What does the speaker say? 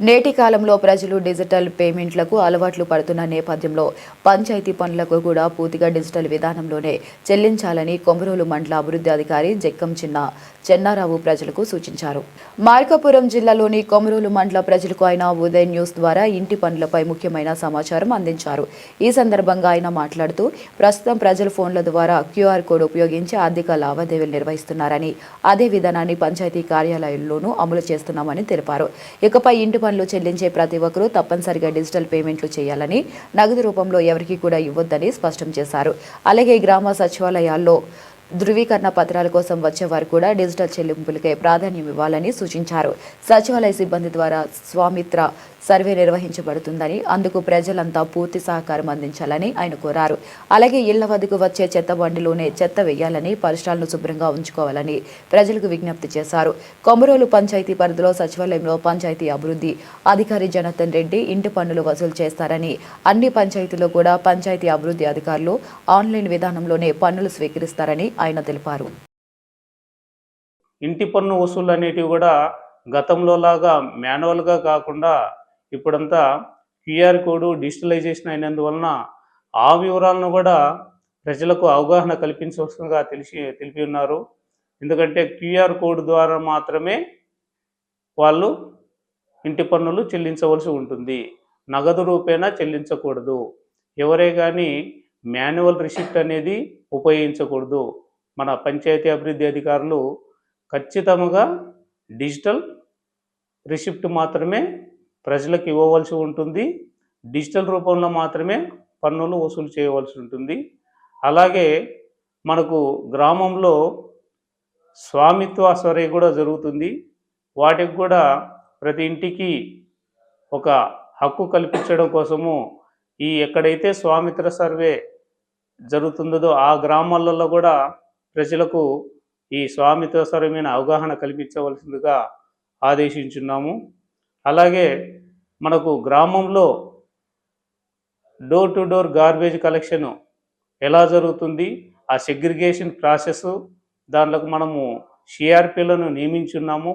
నేటి కాలంలో ప్రజలు డిజిటల్ పేమెంట్లకు అలవాట్లు పడుతున్న నేపథ్యంలో పంచాయతీ పనులకు కూడా పూర్తిగా డిజిటల్ విధానంలోనే చెల్లించాలని కొమరోలు మండల అభివృద్ధి అధికారి జక్కం చిన్న చెన్నారావు ప్రజలకు సూచించారు. మార్కాపురం జిల్లాలోని కొమరోలు మండల ప్రజలకు ఆయన ఉదయ్ న్యూస్ ద్వారా ఇంటి పనులపై ముఖ్యమైన సమాచారం అందించారు. ఈ సందర్భంగా ఆయన మాట్లాడుతూ ప్రస్తుతం ప్రజలు ఫోన్ల ద్వారా క్యూఆర్ కోడ్ ఉపయోగించి ఆర్థిక లావాదేవీలు నిర్వహిస్తున్నారని అదే విధానాన్ని పంచాయతీ కార్యాలయాల్లోనూ అమలు చేస్తున్నామని తెలిపారు. ఇకపై ఇంటి పనులు చెల్లించే ప్రతి ఒక్కరూ తప్పనిసరిగా డిజిటల్ పేమెంట్లు చేయాలని నగదు రూపంలో ఎవరికీ కూడా ఇవ్వొద్దని స్పష్టం చేశారు. అలాగే గ్రామ సచివాలయాల్లో ధృవీకరణ పత్రాల కోసం వచ్చే వారు కూడా డిజిటల్ చెల్లింపులకే ప్రాధాన్యం ఇవ్వాలని సూచించారు. సచివాలయ సిబ్బంది ద్వారా స్వామిత్ర సర్వే నిర్వహించబడుతుందని అందుకు ప్రజలంతా పూర్తి సహకారం అందించాలని ఆయన కోరారు. అలాగే ఇళ్ళ వద్దకు వచ్చే చెత్త బండిలోనే చెత్త వేయాలని పరిసరాలను శుభ్రంగా ఉంచుకోవాలని ప్రజలకు విజ్ఞప్తి చేశారు. కొమరోలు పంచాయతీ పరిధిలో సచివాలయంలో పంచాయతీ అభివృద్ధి అధికారి జనార్దన్ రెడ్డి ఇంటి పన్నులు వసూలు చేస్తారని అన్ని పంచాయతీలో కూడా పంచాయతీ అభివృద్ధి అధికారులు ఆన్లైన్ విధానంలోనే పన్నులు స్వీకరిస్తారని ఆయన తెలిపారు. ఇంటి పన్ను వసూలు అనేటివి కూడా గతంలో లాగా మాన్యువల్గా కాకుండా ఇప్పుడంతా క్యూఆర్ కోడ్ డిజిటలైజేషన్ అయినందువలన ఆ వివరాలను కూడా ప్రజలకు అవగాహన కల్పించవలసిందిగా తెలిసి తెలిపి ఉన్నారు. ఎందుకంటే క్యూఆర్ కోడ్ ద్వారా మాత్రమే వాళ్ళు ఇంటి పన్నులు చెల్లించవలసి ఉంటుంది. నగదు రూపేణా చెల్లించకూడదు. ఎవరే కానీ మాన్యువల్ రిసిప్ట్ అనేది ఉపయోగించకూడదు. మన పంచాయతీ అభివృద్ధి అధికారులు ఖచ్చితంగా డిజిటల్ రిసిప్ట్ మాత్రమే ప్రజలకు ఇవ్వవలసి ఉంటుంది. డిజిటల్ రూపంలో మాత్రమే పన్నులు వసూలు చేయవలసి ఉంటుంది. అలాగే మనకు గ్రామంలో స్వామిత్వ సర్వే కూడా జరుగుతుంది. వాటికి కూడా ప్రతి ఇంటికి ఒక హక్కు కల్పించడం కోసము ఈ ఎక్కడైతే స్వామిత్ర సర్వే జరుగుతుందో ఆ గ్రామాలలో కూడా ప్రజలకు ఈ స్వామిత్వ సర్వే మీద అవగాహన కల్పించవలసిందిగా ఆదేశించున్నాము. అలాగే మనకు గ్రామంలో door to door garbage collection ఎలా జరుగుతుంది? ఆ సెగ్రిగేషన్ ప్రాసెస్ దాంట్లోకి మనము సిఆర్పిలను నియమించున్నాము.